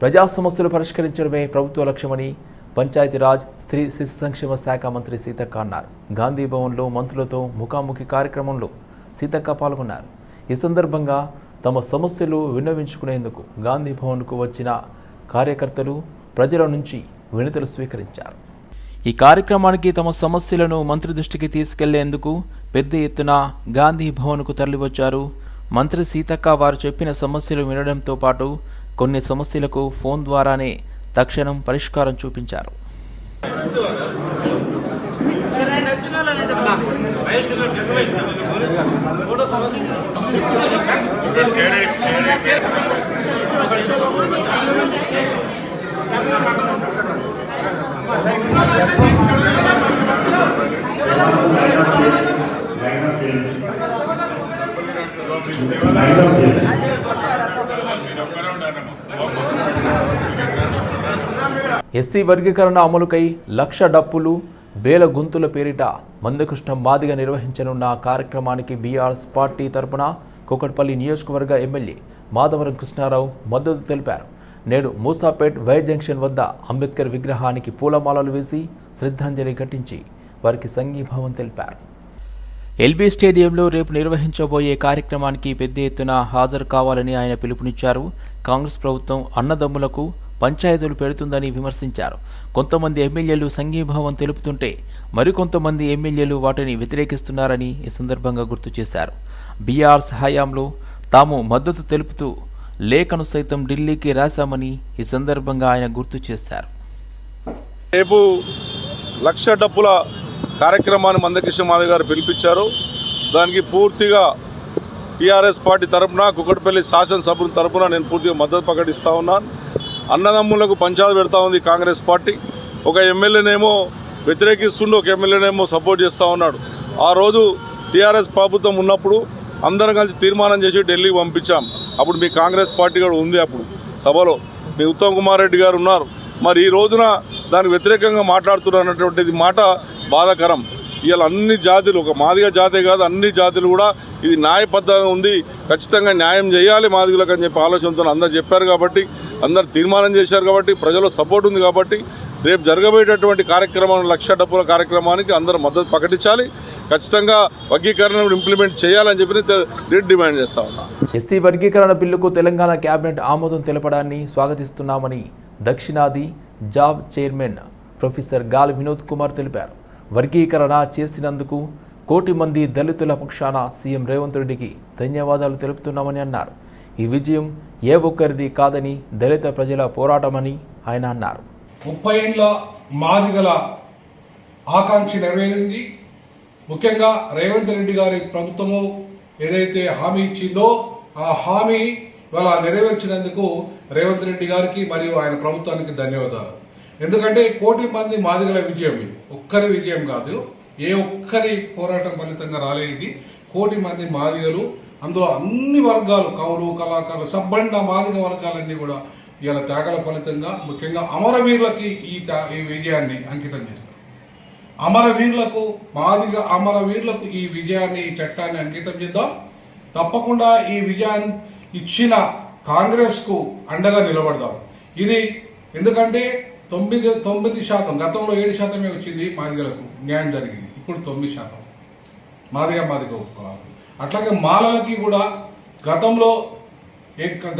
ప్రజా సమస్యలు పరిష్కరించడమే ప్రభుత్వ లక్ష్యమని పంచాయతీరాజ్ స్త్రీ శిశు సంక్షేమ శాఖ మంత్రి సీతక్క అన్నారు. గాంధీ భవన్లో మంత్రులతో ముఖాముఖి కార్యక్రమంలో సీతక్క పాల్గొన్నారు. ఈ సందర్భంగా తమ సమస్యలు విన్నవించుకునేందుకు గాంధీ భవన్కు వచ్చిన కార్యకర్తలు ప్రజల నుంచి వినతులు స్వీకరించారు. ఈ కార్యక్రమానికి తమ సమస్యలను మంత్రి దృష్టికి తీసుకెళ్ళేందుకు పెద్ద ఎత్తున గాంధీ భవన్కు తరలివచ్చారు. మంత్రి సీతక్క వారు చెప్పిన సమస్యలు వినడంతో పాటు కొన్ని సమస్యలకు ఫోన్ ద్వారానే తక్షణం పరిష్కారం చూపించారు. ఎస్సీ వర్గీకరణ అమలుకై లక్ష డప్పులు వేల గుంతుల పేరిట మందకృష్ణ మాదిగా నిర్వహించనున్న కార్యక్రమానికి బీఆర్ఎస్ పార్టీ తరపున కుకట్పల్లి నియోజకవర్గ ఎమ్మెల్యే మాధవరం కృష్ణారావు మద్దతు తెలిపారు. నేడు మూసాపేట్ వై జంక్షన్ వద్ద అంబేద్కర్ విగ్రహానికి పూలమాలలు వేసి శ్రద్ధాంజలి ఘటించి వారికి సంఘీభావం తెలిపారు. ఎల్బీ స్టేడియంలో రేపు నిర్వహించబోయే కార్యక్రమానికి పెద్ద ఎత్తున హాజరు కావాలని ఆయన పిలుపునిచ్చారు. కాంగ్రెస్ ప్రభుత్వం అన్నదమ్ములకు పంచాయతీలు పెడుతుందని విమర్శించారు. కొంతమంది ఎమ్మెల్యేలు సంఘీభావం తెలుపుతుంటే మరికొంతమంది ఎమ్మెల్యేలు వాటిని వ్యతిరేకిస్తున్నారని ఈ సందర్భంగా గుర్తు చేశారు. బీఆర్ హయాంలో తాము మద్దతు తెలుపుతూ లేఖను సైతం ఢిల్లీకి రాశామని ఈ సందర్భంగా ఆయన గుర్తు చేశారు. రేపు లక్ష డబ్బుల కార్యక్రమాన్ని మందకృష్ణ మాధవ్ గారు పిలిపించారు. దానికి పూర్తిగా టీఆర్ఎస్ పార్టీ తరపున కుక్కటిపల్లి శాసనసభ్యుల తరపున నేను పూర్తిగా మద్దతు ప్రకటిస్తూ ఉన్నాను. అన్నదమ్ములకు పంచాయతీ పెడతా ఉంది కాంగ్రెస్ పార్టీ. ఒక ఎమ్మెల్యేనేమో వ్యతిరేకిస్తుండే ఒక ఎమ్మెల్యేనేమో సపోర్ట్ చేస్తూ ఉన్నాడు. ఆ రోజు టీఆర్ఎస్ ప్రభుత్వం ఉన్నప్పుడు అందరం కలిసి తీర్మానం చేసి ఢిల్లీకి పంపించాం. అప్పుడు మీ కాంగ్రెస్ పార్టీ కూడా ఉంది అప్పుడు సభలో. మీ ఉత్తమ్ కుమార్ రెడ్డి గారు ఉన్నారు. మరి ఈ రోజున దానికి వ్యతిరేకంగా మాట్లాడుతున్నటువంటిది మాట బాధాకరం. ఇవాళ అన్ని జాతులు ఒక మాదిగ జాతే కాదు అన్ని జాతులు కూడా ఇది న్యాయబద్ధంగా ఉంది. ఖచ్చితంగా న్యాయం చేయాలి మాదిగులకు అని చెప్పి ఆలోచనతో అందరు చెప్పారు కాబట్టి అందరు తీర్మానం చేశారు కాబట్టి ప్రజల సపోర్ట్ ఉంది కాబట్టి రేపు జరగబోయేటటువంటి కార్యక్రమం లక్ష డబ్బుల కార్యక్రమానికి అందరూ మద్దతు ప్రకటించాలి. ఖచ్చితంగా వర్గీకరణ ఇంప్లిమెంట్ చేయాలని చెప్పి నేను డిమాండ్ చేస్తా ఉన్నా. ఎస్సీ వర్గీకరణ బిల్లుకు తెలంగాణ కేబినెట్ ఆమోదం తెలపడాన్ని స్వాగతిస్తున్నామని దక్షిణాది జాబ్ చైర్మన్ ప్రొఫెసర్ గాలి వినోద్ కుమార్ తెలిపారు. వర్గీకరణ చేసినందుకు కోటి మంది దళితుల పక్షాన సీఎం రేవంత్ రెడ్డికి ధన్యవాదాలు తెలుపుతున్నామని అన్నారు. ఈ విజయం ఏ ఒక్కరిది కాదని దళిత ప్రజల పోరాటమని ఆయన అన్నారు. ముప్పై ఏండ్ల మాదిగల ఆకాంక్ష నెరవేరింది. ముఖ్యంగా రేవంత్ రెడ్డి గారి ప్రభుత్వము ఏదైతే హామీ ఇచ్చిందో ఆ హామీ ఇవాళ నెరవేర్చినందుకు రేవంత్ రెడ్డి గారికి మరియు ఆయన ప్రభుత్వానికి ధన్యవాదాలు. ఎందుకంటే కోటి మంది మాదిగల విజయం ఇది. ఒక్కరి విజయం కాదు ఏ ఒక్కరి పోరాటం ఫలితంగా రాలేదు ఇది. కోటి మంది మాదిగలు అందులో అన్ని వర్గాలు కవులు కళాకారులు సబ్బండ మాదిగ వర్గాలన్నీ కూడా ఇలా త్యాగాల ఫలితంగా ముఖ్యంగా అమరవీరులకి ఈ త్యా- ఈ విజయాన్ని అంకితం చేస్తారు అమరవీరులకు మాదిగ అమరవీరులకు ఈ విజయాన్ని ఈ చట్టాన్ని అంకితం చేద్దాం. తప్పకుండా ఈ విజయాన్ని ఇచ్చిన కాంగ్రెస్కు అండగా నిలబడదాం. ఇది ఎందుకంటే తొమ్మిది తొమ్మిది శాతం గతంలో ఏడు శాతమే వచ్చింది మాదిగలకు న్యాయం జరిగింది. ఇప్పుడు తొమ్మిది శాతం. మాదిగా మాదిగా ఒప్పుకోవాలి. అట్లాగే మాలలకి కూడా గతంలో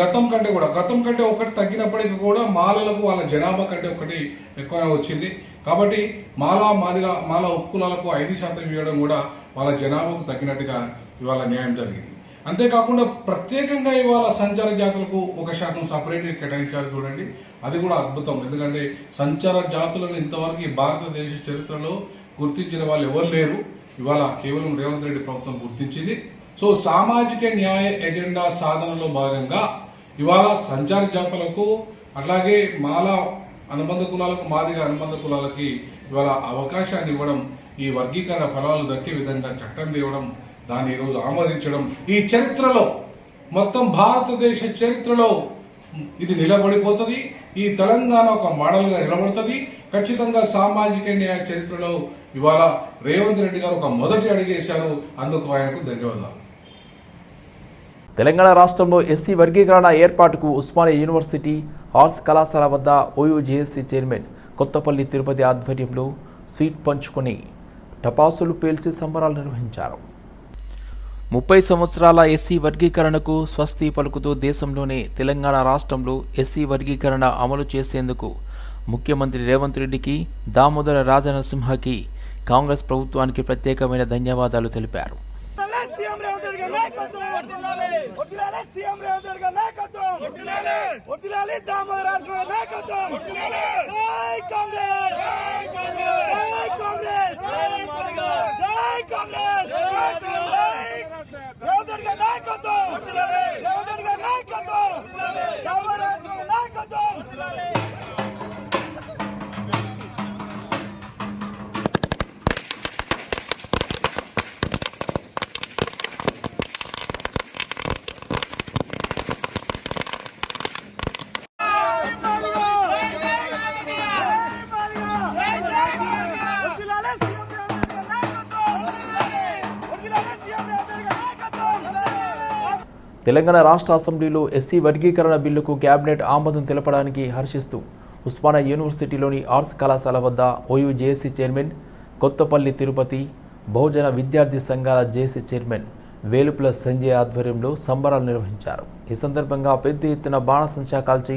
గతం కంటే కూడా గతం కంటే ఒకటి తగ్గినప్పటికీ కూడా మాలలకు వాళ్ళ జనాభా కంటే ఒకటి ఎక్కువ వచ్చింది. కాబట్టి మాల మాదిగా మాల ఉపకులాలకు ఐదు శాతం ఇవ్వడం కూడా వాళ్ళ జనాభాకు తగ్గినట్టుగా ఇవాళ న్యాయం జరిగింది. అంతేకాకుండా ప్రత్యేకంగా ఇవాళ సంచార జాతులకు ఒక శాతం సపరేట్గా కేటాయించారు చూడండి. అది కూడా అద్భుతం. ఎందుకంటే సంచార జాతులను ఇంతవరకు ఈ భారతదేశ చరిత్రలో గుర్తించిన వాళ్ళు ఎవరు లేరు. ఇవాళ కేవలం రేవంత్ రెడ్డి ప్రభుత్వం గుర్తించింది. సో సామాజిక న్యాయ ఎజెండా సాధనలో భాగంగా ఇవాళ సంచార జాతులకు అట్లాగే మాల అనుబంధ కులాలకు మాదిగ అనుబంధ కులాలకి ఇవాళ అవకాశాన్ని ఇవ్వడం ఈ వర్గీకరణ ఫలాలు దక్కే విధంగా చట్టం తేవడం దాన్ని ఈరోజు ఆమోదించడం ఈ చరిత్రలో మొత్తం భారతదేశ చరిత్రలో ఇది నిలబడిపోతుంది. ఈ తెలంగాణ ఒక మోడల్గా నిలబడుతుంది. ఖచ్చితంగా సామాజిక న్యాయ చరిత్రలో ఇవాళ రేవంత్ రెడ్డి గారు ఒక మొదటి అడిగేశారు అందుకు ఆయనకు ధన్యవాదాలు. తెలంగాణ రాష్ట్రంలో ఎస్సీ వర్గీకరణ ఏర్పాటుకు ఉస్మానియా యూనివర్సిటీ ఆర్ట్స్ కళాశాల వద్ద ఓయూజేఎస్సీ చైర్మన్ కొత్తపల్లి తిరుపతి ఆధ్వర్యంలో స్వీట్ పంచుకొని టపాసులు పేల్చి సంబరాలు నిర్వహించారు. ముప్పై సంవత్సరాల ఎస్సీ వర్గీకరణకు స్వస్తి పలుకుతూ దేశంలోనే తెలంగాణ రాష్ట్రంలో ఎస్సీ వర్గీకరణ అమలు చేసేందుకు ముఖ్యమంత్రి రేవంత్ రెడ్డికి దామోదర రాజనరసింహకి కాంగ్రెస్ ప్రభుత్వానికి ప్రత్యేకమైన ధన్యవాదాలు తెలిపారు. కాంగ్రెస్! రేవంత్ గారి నాయకత్వం! రేవంత్ గారి నాయకత్వం! దామోదర రాజు గారి నాయకత్వం? తెలంగాణ రాష్ట్ర అసెంబ్లీలో ఎస్సీ వర్గీకరణ బిల్లుకు కేబినెట్ ఆమోదం తెలపడానికి హర్షిస్తూ ఉస్మానియా యూనివర్సిటీలోని ఆర్ట్స్ కళాశాల వద్ద OU JAC chairman Kothapalli Tirupati బహుజన విద్యార్థి సంఘాల జేఏసీ చైర్మన్ వేలుపుల సంజయ్ ఆధ్వర్యంలో సంబరాలు నిర్వహించారు. ఈ సందర్భంగా పెద్ద ఎత్తున బాణసంచా కాల్చి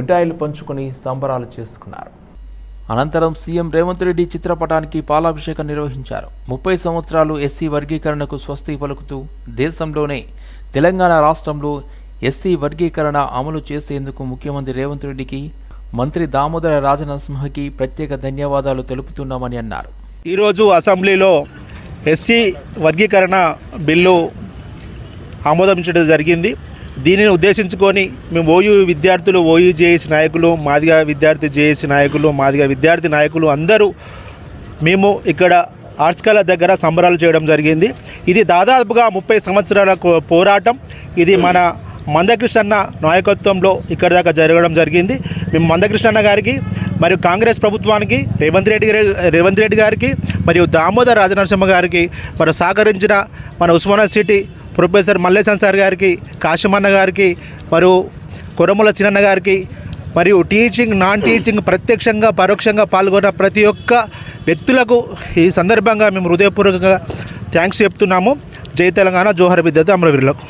మిఠాయిలు పంచుకొని సంబరాలు చేసుకున్నారు. అనంతరం సీఎం రేవంత్ రెడ్డి చిత్రపటానికి పాలాభిషేకం నిర్వహించారు. ముప్పై సంవత్సరాలు ఎస్సీ వర్గీకరణకు స్వస్తి పలుకుతూ దేశంలోనే తెలంగాణ రాష్ట్రంలో ఎస్సీ వర్గీకరణ అమలు చేసేందుకు ముఖ్యమంత్రి రేవంత్ రెడ్డికి మంత్రి దామోదర రాజనరసింహకి ప్రత్యేక ధన్యవాదాలు తెలుపుతున్నామని అన్నారు. ఈరోజు అసెంబ్లీలో ఎస్సీ వర్గీకరణ బిల్లు ఆమోదించడం జరిగింది. దీనిని ఉద్దేశించుకొని మేము ఓయూ విద్యార్థులు ఓయూ జేఏసీ నాయకులు మాదిగా విద్యార్థి జేఏసీ నాయకులు మాదిగా విద్యార్థి నాయకులు అందరూ మేము ఇక్కడ ఆర్ట్స్ కళ దగ్గర సంబరాలు చేయడం జరిగింది. ఇది దాదాపుగా ముప్పై సంవత్సరాల కో- పోరాటం. ఇది మన మందకృష్ణన్న నాయకత్వంలో ఇక్కడ దాకా జరగడం జరిగింది. మేము మందకృష్ణన్న గారికి మరియు కాంగ్రెస్ ప్రభుత్వానికి రేవంత్ రెడ్డి రేవంత్ రెడ్డి గారికి మరియు దామోదర్ రాజనరసింహ గారికి మరి సహకరించిన మన Osmania city professor Mallesan sir గారికి కాశమన్న గారికి మరియు కొరముల సినన్న గారికి మరియు టీచింగ్ నాన్ టీచింగ్ ప్రత్యక్షంగా పరోక్షంగా పాల్గొన్న ప్రతి ఒక్క వ్యక్తులకు ఈ సందర్భంగా మేము హృదయపూర్వకంగా థ్యాంక్స్ చెప్తున్నాము. జై తెలంగాణ జోహర్ విద్యార్థి అమరవీరులకు.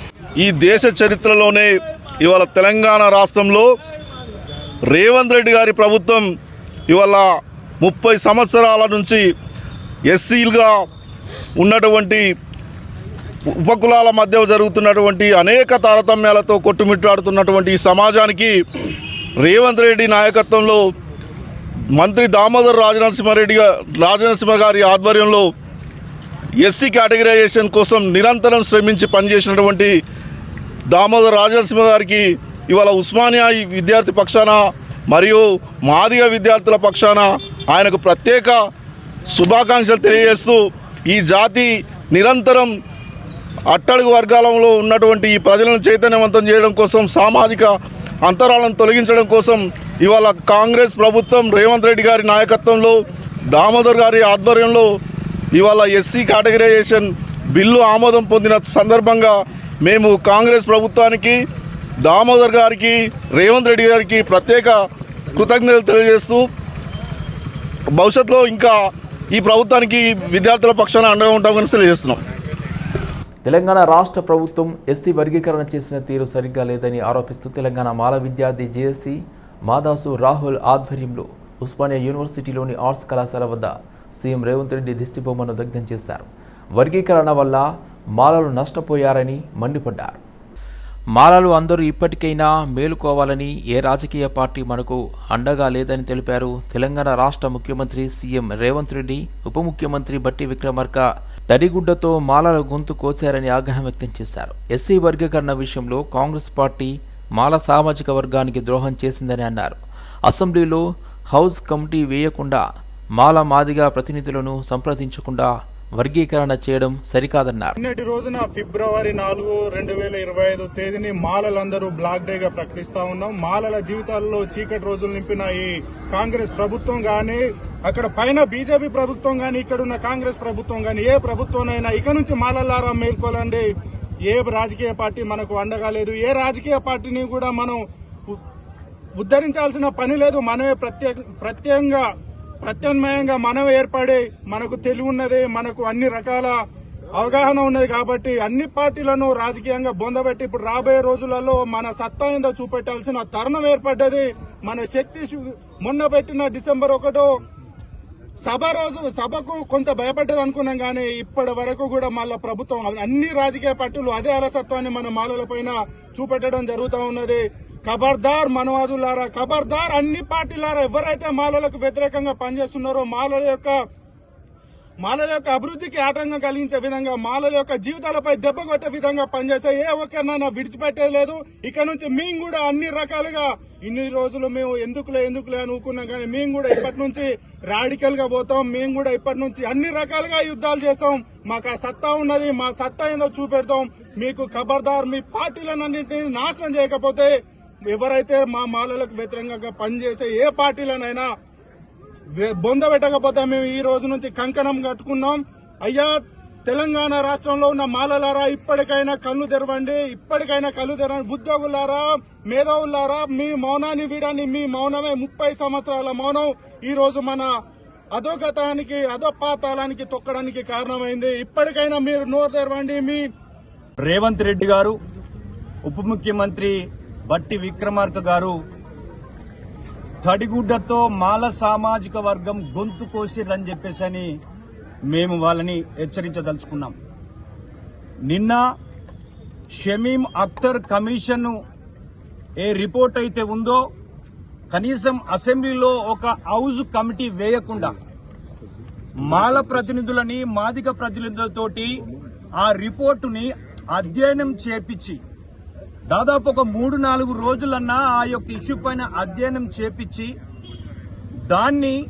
ఈ దేశ చరిత్రలోనే ఇవాళ తెలంగాణ రాష్ట్రంలో రేవంత్ రెడ్డి గారి ప్రభుత్వం ఇవాళ ముప్పై సంవత్సరాల నుంచి ఎస్సీలుగా ఉన్నటువంటి ఉపకులాల మధ్య జరుగుతున్నటువంటి అనేక తారతమ్యాలతో కొట్టుమిట్టాడుతున్నటువంటి ఈ సమాజానికి రేవంత్ రెడ్డి నాయకత్వంలో మంత్రి దామోదర్ రాజనరసింహారెడ్డి రాజనరసింహ గారి ఆధ్వర్యంలో ఎస్సీ కేటగిరైజేషన్ కోసం నిరంతరం శ్రమించి పనిచేసినటువంటి దామోదర్ రాజనరసింహ గారికి ఇవాళ ఉస్మానియా విద్యార్థి పక్షాన మరియు మాదిగ విద్యార్థుల పక్షాన ఆయనకు ప్రత్యేక శుభాకాంక్షలు తెలియజేస్తూ ఈ జాతి నిరంతరం అట్టడుగు వర్గాలలో ఉన్నటువంటి ఈ ప్రజలను చైతన్యవంతం చేయడం కోసం సామాజిక అంతరాలను తొలగించడం కోసం ఇవాళ కాంగ్రెస్ ప్రభుత్వం రేవంత్ రెడ్డి గారి నాయకత్వంలో దామోదర్ గారి ఆధ్వర్యంలో ఇవాళ ఎస్సీ కేటగిరైజేషన్ బిల్లు ఆమోదం పొందిన సందర్భంగా మేము కాంగ్రెస్ ప్రభుత్వానికి దామోదర్ గారికి రేవంత్ రెడ్డి గారికి ప్రత్యేక కృతజ్ఞతలు తెలియజేస్తూ భవిష్యత్తులో ఇంకా ఈ ప్రభుత్వానికి విద్యార్థుల పక్షాన అండగా ఉంటామని తెలియజేస్తున్నాం. తెలంగాణ రాష్ట్ర ప్రభుత్వం ఎస్సీ వర్గీకరణ చేసిన తీరు సరిగ్గా లేదని ఆరోపిస్తూ తెలంగాణ మాల విద్యార్థి జేఏసీ మాదాసు రాహుల్ ఆధ్వర్యంలో ఉస్మానియా యూనివర్సిటీలోని ఆర్ట్స్ కళాశాల వద్ద సీఎం రేవంత్ రెడ్డి దిష్టిబొమ్మను దగ్ధం చేశారు. వర్గీకరణ వల్ల మాలలు నష్టపోయారని మండిపడ్డారు. మాలలు అందరూ ఇప్పటికైనా మేలుకోవాలని ఏ రాజకీయ పార్టీ మనకు అండగా లేదని తెలిపారు తెలంగాణ రాష్ట్ర ముఖ్యమంత్రి సీఎం రేవంత్ రెడ్డి ఉప ముఖ్యమంత్రి బట్టి విక్రమార్క తడిగుడ్డతో మాలల గొంతు కోశారని ఆగ్రహం వ్యక్తం చేశారు. ఎస్సీ వర్గీకరణ విషయంలో కాంగ్రెస్ పార్టీ మాల సామాజిక వర్గానికి ద్రోహం చేసిందని అన్నారు. అసెంబ్లీలో హౌస్ కమిటీ వేయకుండా మాల మాదిగా ప్రతినిధులను సంప్రదించకుండా వర్గీకరణ చేయడం సరికాదన్నారు. నిన్నటి రోజున ఫిబ్రవరి నాలుగు రెండు వేల ఇరవై ఐదు తేదీని మాలలందరూ బ్లాక్ డే గా ప్రకటిస్తా ఉన్నాం. మాలల జీవితాల్లో చీకటి రోజులు నింపిన ఈ కాంగ్రెస్ ప్రభుత్వం గానీ అక్కడ పైన బీజేపీ ప్రభుత్వం గాని ఇక్కడ ఉన్న కాంగ్రెస్ ప్రభుత్వం గాని ఏ ప్రభుత్వంనైనా ఇక నుంచి మాలల్లారా మేల్కోలండి. ఏ రాజకీయ పార్టీ మనకు అండగా లేదు. ఏ రాజకీయ పార్టీని కూడా మనం ఉద్ధరించాల్సిన పని లేదు. మనమే ప్రత్యేక ప్రత్యేకంగా ప్రత్యామ్నాయంగా మనం ఏర్పడి మనకు తెలివి ఉన్నది మనకు అన్ని రకాల అవగాహన ఉన్నది కాబట్టి అన్ని పార్టీలను రాజకీయంగా బొందబెట్టి ఇప్పుడు రాబోయే రోజులలో మన సత్తా ఏందో చూపెట్టాల్సిన తరుణం ఏర్పడ్డది. మన శక్తి మొన్న పెట్టిన డిసెంబర్ ఒకటో సభ రోజు సభకు కొంత భయపడ్డది అనుకున్నాం కానీ ఇప్పటి వరకు కూడా మళ్ళా ప్రభుత్వం అన్ని రాజకీయ పార్టీలు అదే అలసత్వాన్ని మన మాలల పైన చూపెట్టడం జరుగుతూ ఉన్నది. ఖబర్దార్ మనవాదులారా ఖబర్దార్ అన్ని పార్టీలారా ఎవరైతే మాలలకు వ్యతిరేకంగా పనిచేస్తున్నారో మాలల యొక్క మాలల యొక్క అభివృద్ధికి ఆటంకం కలిగించే విధంగా మాలల యొక్క జీవితాలపై దెబ్బ కొట్టే విధంగా పనిచేస్తే ఏ ఒక్కరినైనా విడిచిపెట్టలేదు లేదు. ఇక నుంచి మేము కూడా అన్ని రకాలుగా ఇన్ని రోజులు మేము ఎందుకులే ఎందుకులే అని ఊకున్నాం కానీ మేము కూడా ఇప్పటి నుంచి రాడికల్గా పోతాం. మేము కూడా ఇప్పటి నుంచి అన్ని రకాలుగా యుద్ధాలు చేస్తాం. మాకు ఆ సత్తా ఉన్నది మా సత్తా ఏందో చూపెడతాం. మీకు ఖబర్దార్ మీ పార్టీలన్నింటినీ నాశనం చేయకపోతే ఎవరైతే మా మాలలకు వ్యతిరేకంగా పనిచేసే ఏ పార్టీలనైనా బొంద పెట్టకపోతే మేము ఈ రోజు నుంచి కంకణం కట్టుకున్నాం అయ్యా తెలంగాణ రాష్ట్రంలో ఉన్న మాలలారా ఇప్పటికైనా కళ్ళు తెరవండి ఇప్పటికైనా కళ్ళు తెరవండి. ఉద్యోగులారా మేధావులారా మీ మౌనాన్ని వీడని మీ మౌనమే ముప్పై సంవత్సరాల మౌనం. ఈ రోజు మన అధోగతానికి అధోపాతాళానికి తొక్కడానికి కారణమైంది. ఇప్పటికైనా మీరు నోరు తెరవండి మీ రేవంత్ రెడ్డి గారు ఉప ముఖ్యమంత్రి బట్టి విక్రమార్క గారు తడిగుడ్డతో మాల సామాజిక వర్గం గొంతు కోసిరని చెప్పేసి అని మేము వాళ్ళని హెచ్చరించదలుచుకున్నాం. నిన్న షమీం అఖ్తర్ కమిషన్ ఏ రిపోర్ట్ అయితే ఉందో కనీసం అసెంబ్లీలో ఒక హౌజ్ కమిటీ వేయకుండా మాల ప్రతినిధులని మాదిక ప్రతినిధులతోటి ఆ రిపోర్టుని అధ్యయనం చేపించి దాదాపు ఒక మూడు నాలుగు రోజులన్నా ఆ యొక్క ఇష్యూ పైన అధ్యయనం చేపించి దాన్ని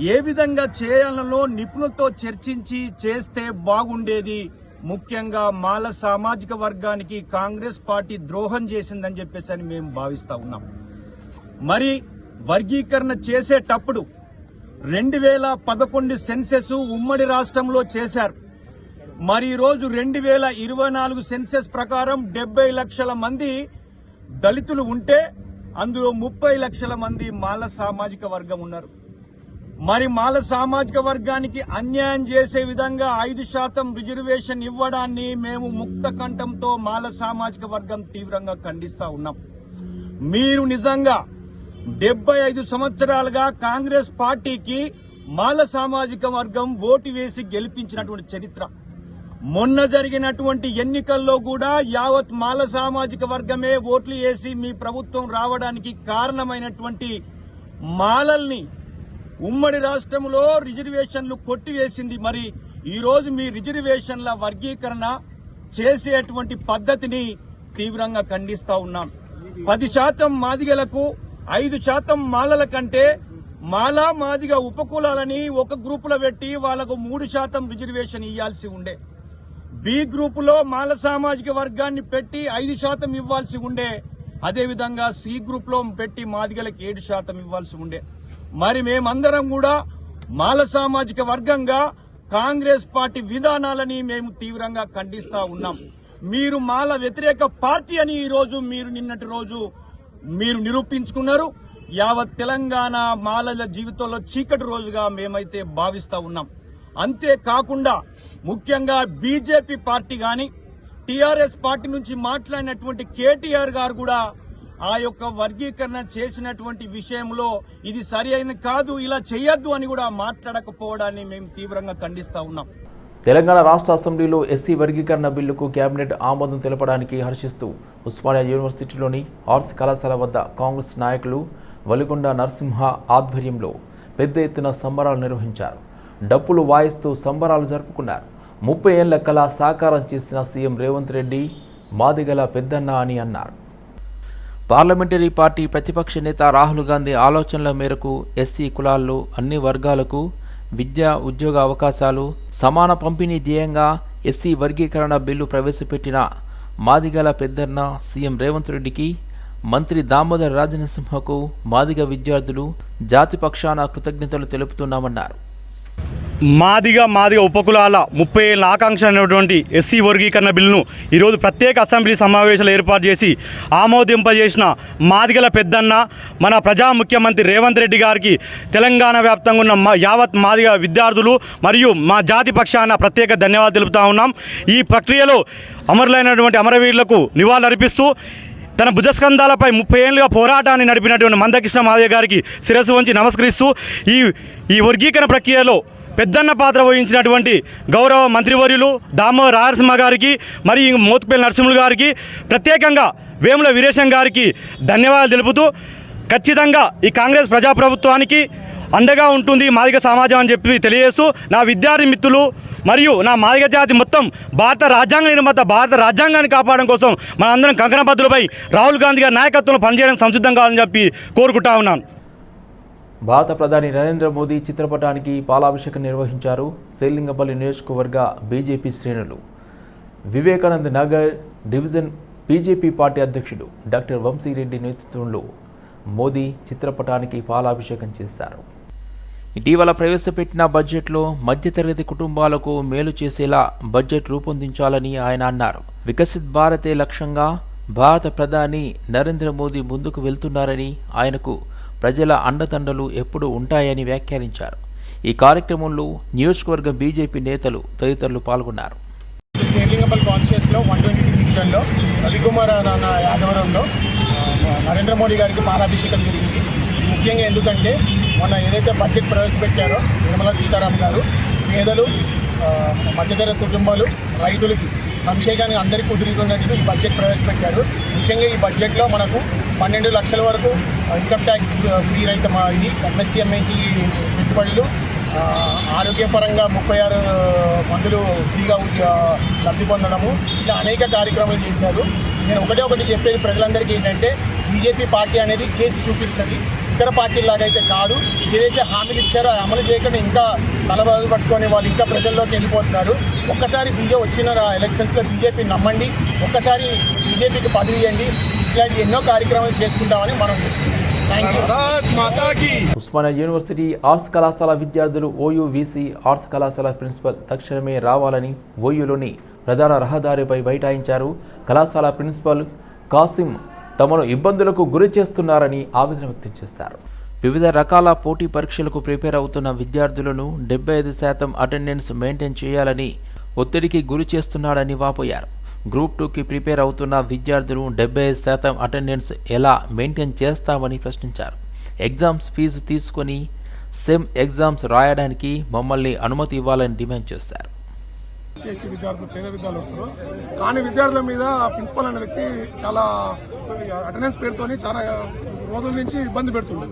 ఏ విధంగా చేయాలనో నిపుణులతో చర్చించి చేస్తే బాగుండేది. ముఖ్యంగా మాల సామాజిక వర్గానికి కాంగ్రెస్ పార్టీ ద్రోహం చేసిందని చెప్పేసి అని మేము భావిస్తా ఉన్నాం. మరి వర్గీకరణ చేసేటప్పుడు రెండు వేల పదకొండు సెన్సెస్ ఉమ్మడి రాష్ట్రంలో చేశారు. మరి ఈరోజు రెండు వేల ఇరవై నాలుగు సెన్సెస్ ప్రకారం డెబ్బై లక్షల మంది దళితులు ఉంటే అందులో ముప్పై లక్షల మంది మాల సామాజిక వర్గం ఉన్నారు. మరి మాల సామాజిక వర్గానికి అన్యాయం చేసే విధంగా ఐదు శాతం రిజర్వేషన్ ఇవ్వడాన్ని మేము ముక్త కంఠంతో మాల సామాజిక వర్గం తీవ్రంగా ఖండిస్తా ఉన్నాం. మీరు నిజంగా డెబ్బై ఐదు సంవత్సరాలుగా కాంగ్రెస్ పార్టీకి మాల సామాజిక వర్గం ఓటు వేసి గెలిపించినటువంటి చరిత్ర. మొన్న జరిగినటువంటి ఎన్నికల్లో కూడా యావత్ మాల సామాజిక వర్గమే ఓట్లు వేసి మీ ప్రభుత్వం రావడానికి కారణమైనటువంటి మాలల్ని ఉమ్మడి రాష్ట్రంలో రిజర్వేషన్లు కొట్టివేసింది. మరి ఈరోజు మీ రిజర్వేషన్ల వర్గీకరణ చేసేటువంటి పద్ధతిని తీవ్రంగా ఖండిస్తా ఉన్నాం. పది శాతం మాదిగలకు ఐదు శాతం మాలల కంటే మాలా మాదిగ ఉపకులాలని ఒక గ్రూపులో పెట్టి వాళ్ళకు మూడు శాతం రిజర్వేషన్ ఇవ్వాల్సి ఉండే. బి గ్రూపులో మాల సామాజిక వర్గాన్ని పెట్టి ఐదు శాతం ఇవ్వాల్సి ఉండే అదేవిధంగా సి గ్రూప్లో పెట్టి మాదిగలకు ఏడు శాతం ఇవ్వాల్సి ఉండే. మరి మేమందరం కూడా మాల సామాజిక వర్గంగా కాంగ్రెస్ పార్టీ విధానాలని మేము తీవ్రంగా ఖండిస్తా ఉన్నాం. మీరు మాల వ్యతిరేక పార్టీ అని ఈరోజు మీరు నిన్నటి రోజు మీరు నిరూపించుకున్నారు. యావత్ తెలంగాణ మాలల జీవితంలో చీకటి రోజుగా మేమైతే భావిస్తా ఉన్నాం. అంతేకాకుండా ముఖ్యంగా బీజేపీ పార్టీ కానీ టీఆర్ఎస్ పార్టీ నుంచి మాట్లాడినటువంటి కేటీఆర్ గారు కూడా ఆ యొక్క వర్గీకరణ చేసినటువంటి విషయంలో ఇది సరి కాదు ఇలా చేయొద్దు అని కూడా మాట్లాడకపోవడాన్ని మేము తీవ్రంగా ఖండిస్తా ఉన్నాం. తెలంగాణ రాష్ట్ర అసెంబ్లీలో ఎస్సీ వర్గీకరణ బిల్లుకు కేబినెట్ ఆమోదం తెలపడానికి హర్షిస్తూ ఉస్మానియా యూనివర్సిటీలోని ఆర్ట్స్ కళాశాల వద్ద కాంగ్రెస్ నాయకులు వలిగొండ నరసింహ ఆధ్వర్యంలో పెద్ద ఎత్తున సంబరాలు నిర్వహించారు. డప్పులు వాయిస్తూ సంబరాలు జరుపుకున్నారు. ముప్పై ఏళ్ళ కళ సాకారం చేసిన సీఎం రేవంత్ రెడ్డి మాదిగల పెద్దన్న అని అన్నారు. పార్లమెంటరీ పార్టీ ప్రతిపక్ష నేత రాహుల్ గాంధీ ఆలోచనల మేరకు ఎస్సీ కులాల్లో అన్ని వర్గాలకు విద్య ఉద్యోగ అవకాశాలు సమాన పంపిణీ ధ్యేయంగా ఎస్సీ వర్గీకరణ బిల్లు ప్రవేశపెట్టిన మాదిగల పెద్దన్న సీఎం రేవంత్ రెడ్డికి మంత్రి దామోదర్ రాజనసింహకు మాదిగ విద్యార్థులు జాతి పక్షాన కృతజ్ఞతలు తెలుపుతున్నామన్నారు. మాదిగా మాదిగా ఉపకులాల ముప్పై ఏళ్ళ ఆకాంక్ష అనేటువంటి ఎస్సీ వర్గీకరణ బిల్లును ఈరోజు ప్రత్యేక అసెంబ్లీ సమావేశాలు ఏర్పాటు చేసి ఆమోదింపజేసిన మాదిగల పెద్దన్న మన ప్రజా ముఖ్యమంత్రి రేవంత్ రెడ్డి గారికి తెలంగాణ వ్యాప్తంగా ఉన్న మా యావత్ మాదిగ విద్యార్థులు మరియు మా జాతి పక్షాన ప్రత్యేక ధన్యవాదాలు తెలుపుతా ఉన్నాం. ఈ ప్రక్రియలో అమరులైనటువంటి అమరవీరులకు నివాళులర్పిస్తూ తన భుజస్కంధాలపై ముప్పై ఏళ్ళుగా పోరాటాన్ని నడిపినటువంటి మందకృష్ణ మాదయ్య గారికి శిరస్సు వంచి నమస్కరిస్తూ ఈ ఈ వర్గీకరణ ప్రక్రియలో పెద్దన్న పాత్ర వహించినటువంటి గౌరవ మంత్రివర్యులు దామో రాయలసీమ గారికి మరియు మోతుపల్లి నరసింహులు గారికి ప్రత్యేకంగా వేముల వీరేశం గారికి ధన్యవాదాలు తెలుపుతూ ఖచ్చితంగా ఈ కాంగ్రెస్ ప్రజాప్రభుత్వానికి అండగా ఉంటుంది మాదిగ సమాజం అని చెప్పి తెలియజేస్తూ నా విద్యార్థి మిత్రులు మరియు నా మాదిగ జాతి మొత్తం భారత రాజ్యాంగ నిర్మాత భారత రాజ్యాంగాన్ని కాపాడడం కోసం మనందరం కంకణబద్దులపై రాహుల్ గాంధీ గారి నాయకత్వంలో పనిచేయడం సంసిద్ధం కావాలని చెప్పి కోరుకుంటా ఉన్నాను. భారత ప్రధాని నరేంద్ర మోదీ చిత్రపటానికి పాలాభిషేకం నిర్వహించారు. శ్రీలింగపల్లి నియోజకవర్గ బీజేపీ శ్రేణులు. Vivekanand Nagar division BJP party అధ్యక్షుడు డాక్టర్ వంశీరెడ్డి నేతృత్వంలో మోదీ చిత్రపటానికి పాలాభిషేకం చేశారు. ఇటీవల ప్రవేశపెట్టిన బడ్జెట్లో మధ్యతరగతి కుటుంబాలకు మేలు చేసేలా బడ్జెట్ రూపొందించాలని ఆయన అన్నారు. వికసిత్ భారతే లక్ష్యంగా భారత ప్రధాని నరేంద్ర మోదీ ముందుకు వెళ్తున్నారని ఆయనకు ప్రజల అండదండలు ఎప్పుడూ ఉంటాయని వ్యాఖ్యానించారు. ఈ కార్యక్రమంలో నియోజకవర్గ బీజేపీ నేతలు తదితరులు పాల్గొన్నారు. శ్రీలింగపల్ కాన్స్టిట్యూన్స్లో వన్ ట్వంటీ డివిజన్లో రవికుమార్ నాన్న యాదవరంలో నరేంద్ర మోడీ గారికి పాలాభిషేకం జరిగింది. ముఖ్యంగా ఎందుకంటే మొన్న ఏదైతే బడ్జెట్ ప్రవేశపెట్టారో నిర్మలా సీతారామన్ గారు పేదలు మధ్యతర మధ్యతరగతి కుటుంబాలు రైతులకి సంక్షేమాన్ని అందరికీ కుదురుకున్నట్టు ఈ బడ్జెట్ ప్రవేశపెట్టారు. ముఖ్యంగా ఈ బడ్జెట్లో మనకు పన్నెండు లక్షల వరకు ఇన్కమ్ ట్యాక్స్ ఫ్రీ రైతు మా ఇది ఎంఎస్సిఎంఐకి పెట్టుబడులు ఆరోగ్యపరంగా ముప్పై ఆరు మందులు ఫ్రీగా లబ్ధి పొందడము ఇట్లా అనేక కార్యక్రమాలు చేశారు. నేను ఒకటే ఒకటి చెప్పేది ప్రజలందరికీ ఏంటంటే బీజేపీ పార్టీ అనేది చేసి చూపిస్తుంది. ఇతర పార్టీలాగా అయితే కాదు. ఏదైతే హామీలు ఇచ్చారో అమలు చేయకుండా ఇంకా తలబాదు పట్టుకొని వాళ్ళు ఇంకా ప్రజల్లోకి వెళ్ళిపోతున్నారు. ఒక్కసారి బీజే వచ్చిన ఎలక్షన్స్లో బీజేపీ నమ్మండి. ఒక్కసారి బీజేపీకి పదవి ఇవ్వండి. ఇట్లాంటి ఎన్నో కార్యక్రమాలు చేసుకుంటామని మనం చేసుకుంటాం thank you Osmania university arts కళాశాల విద్యార్థులు ఓయూ వీసీ ఆర్ట్స్ కళాశాల ప్రిన్సిపల్ తక్షణమే రావాలని ఓయూలోని ప్రధాన రహదారిపై బైఠాయించారు. కళాశాల ప్రిన్సిపల్ కాసిం తమను ఇబ్బందులకు గురి చేస్తున్నారని ఆవేదన వ్యక్తం చేశారు. వివిధ రకాల పోటీ పరీక్షలకు ప్రిపేర్ అవుతున్న విద్యార్థులను డెబ్బై ఐదు శాతం అటెండెన్స్ మెయింటైన్ చేయాలని ఒత్తిడికి గురి చేస్తున్నాడని వాపోయారు. గ్రూప్ టూకి ప్రిపేర్ అవుతున్న విద్యార్థులు డెబ్బై ఐదు శాతం అటెండెన్స్ ఎలా మెయింటైన్ చేస్తామని ప్రశ్నించారు. ఎగ్జామ్స్ ఫీజు తీసుకొని సెమ్ ఎగ్జామ్స్ రాయడానికి మమ్మల్ని అనుమతి ఇవ్వాలని డిమాండ్ చేశారు. ఎస్సీ విద్యార్థులు పేద విద్యార్థులు వస్తారు. కానీ విద్యార్థుల మీద ప్రిన్సిపల్ అనే వ్యక్తి చాలా అటెండెన్స్ పేరుతోని చాలా రోజుల నుంచి ఇబ్బంది పెడుతుంది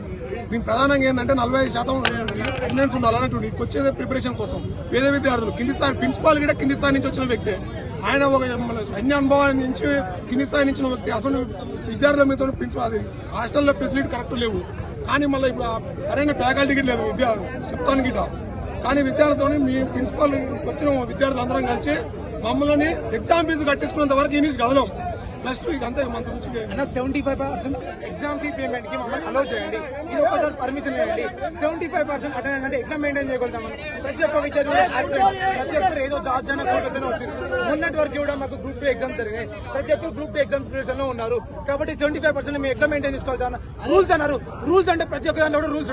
దీని ప్రధానంగా ఏంటంటే నలభై ఐదు శాతం అటెండెన్స్ ఉండాలన్నట్టు వచ్చేదే ప్రిపరేషన్ కోసం. పేద విద్యార్థులు కింది స్థాయి ప్రిన్సిపాల్ కూడా కింది స్థాయి నుంచి వచ్చిన వ్యక్తే. ఆయన ఒక అన్ని అనుభవాల నుంచి కింది స్థాయి నుంచి వ్యక్తి. అసలు విద్యార్థుల మీద ప్రిన్సిపాల్ హాస్టల్లో ఫెసిలిటీ కరెక్ట్ లేవు. కానీ మళ్ళీ ఇప్పుడు సరైన ఫ్యాకల్టీ లేదు విద్యా చెప్తాను గిట్ట కానీ విద్యార్థులతో మీ ప్రిన్సిపల్ వచ్చిన విద్యార్థులు అందరం కలిసి మమ్మల్ని ఎగ్జామ్ ఫీజు కట్టించుకున్నంత వరకు ఈ నుంచి కదలం నెక్స్ట్ ఇదంతా మన నుంచి అన్న seventy five percent exam fee పేమెంట్కి మమ్మల్ని అలౌ చేయండి. ఇది ఒక్కసారి పర్మిషన్ ఇవ్వండి. సెవెంటీ ఫైవ్ పర్సెంట్ అటెండెన్స్ అంటే ఎట్లా మెయింటైన్ చేయగలుగుతాం? ప్రతి ఒక్క విద్యార్థి. ప్రతి ఒక్కరు ఏదో జాబ్ జన కోరికతోనే వచ్చింది మొన్నటి వరకు కూడా మాకు గ్రూప్ టూ ఎగ్జామ్స్ జరిగాయి ప్రతి ఒక్కరు గ్రూప్ టూ ఎగ్జామ్ ప్రిపరేషన్లో ఉన్నారు. కాబట్టి సెవెంటీ ఫైవ్ పర్సెంట్ మేము ఎట్లా మెయింటైన్ చేసుకోవాలి రూల్స్ అన్నారు. రూల్స్ అంటే ప్రతి ఒక్క దాంట్లో కూడా రూల్స్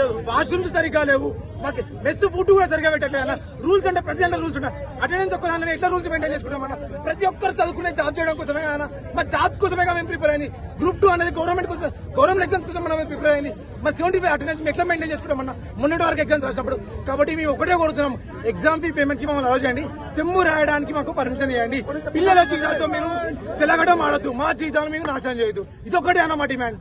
లేవు. వాష్రూమ్స్ సరిగా లేవు. మాకు మెస్ ఫుడ్ కూడా సరిగా పెట్టట్లేదు రూల్స్ అంటే ప్రతి అంటే రూల్స్ ఉన్నాయి అటెండెన్స్ ఒక్క దాని ఎట్లా రూల్స్ మెయింటైన్ చేసుకుంటామన్నా ప్రతి ఒక్కరు చదువుకునే జాబ్ చేయడం కోసమే అన్న. మా జాబ్ కోసమే మేము ప్రిపేర్ అయింది గ్రూప్ టూ అనేది గవర్నమెంట్ కోసం గవర్నమెంట్ ఎగ్జామ్స్ కోసం మనం ప్రిపేర్ అయింది మా సెవెంటీ ఫైవ్ అటెండెన్స్ ఎట్లా మెయింటైన్ చేసుకుంటామన్నా మొన్నటి వరకు ఎగ్జామ్స్ రాసినప్పుడు. కాబట్టి మేము ఒకటే కోరుతున్నాం. ఎగ్జామ్ ఫీ పేమెంట్కి మమ్మల్ని అలౌ చేయండి. సెమ్ము రాయడానికి మాకు పర్మిషన్ ఇవ్వండి. పిల్లల జీవితాలతో మేము చెలగడం ఆడద్దు. మా జీవితాలు మేము నాశనం చేయొద్దు. ఇది అన్న మా డిమాండ్.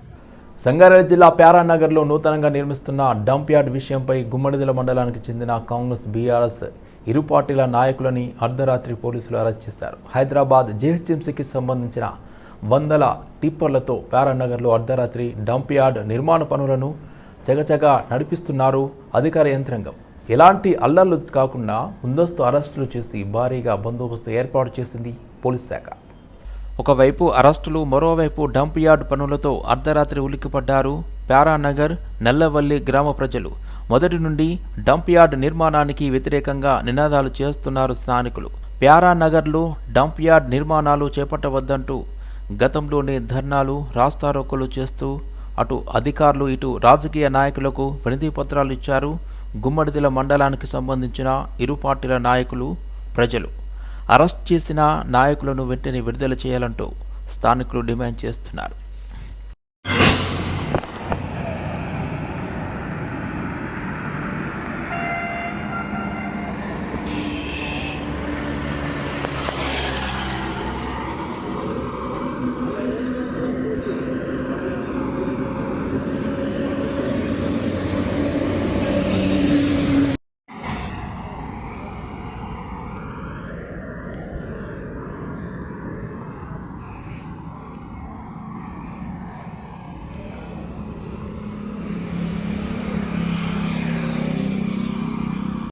సంగారెడ్డి జిల్లా ప్యారానగర్లో నూతనంగా నిర్మిస్తున్న డంప్ యార్డ్ విషయంపై గుమ్మడిదల మండలానికి చెందిన కాంగ్రెస్ బీఆర్ఎస్ ఇరు పార్టీల నాయకులని అర్ధరాత్రి పోలీసులు అరెస్ట్ చేశారు. హైదరాబాద్ జిహెచ్ఎంసీకి సంబంధించిన వందల టిప్పర్లతో ప్యారానగర్లో అర్ధరాత్రి డంప్ యార్డ్ నిర్మాణ పనులను చగచగా నడిపిస్తున్నారు అధికార యంత్రాంగం. ఎలాంటి అల్లర్లు కాకుండా ముందస్తు అరెస్టులు చేసి భారీగా బందోబస్తు ఏర్పాటు చేసింది పోలీస్ శాఖ. ఒకవైపు అరెస్టులు మరోవైపు డంప్ యార్డ్ పనులతో అర్ధరాత్రి ఉలిక్కిపడ్డారు ప్యారానగర్ నల్లవల్లి గ్రామ ప్రజలు. మొదటి నుండి డంప్ యార్డ్ నిర్మాణానికి వ్యతిరేకంగా నినాదాలు చేస్తున్నారు స్థానికులు. ప్యారానగర్లో డంప్ యార్డ్ నిర్మాణాలు చేపట్టవద్దంటూ గతంలోనే ధర్నాలు రాస్తారోకోలు చేస్తూ అటు అధికారులు ఇటు రాజకీయ నాయకులకు వినతిపత్రాలు ఇచ్చారు. గుమ్మడిదిల మండలానికి సంబంధించిన ఇరు పార్టీల నాయకులు ప్రజలు. అరెస్ట్ చేసిన నాయకులను వెంటనే విడుదల చేయాలంటూ స్థానికులు డిమాండ్ చేస్తున్నారు.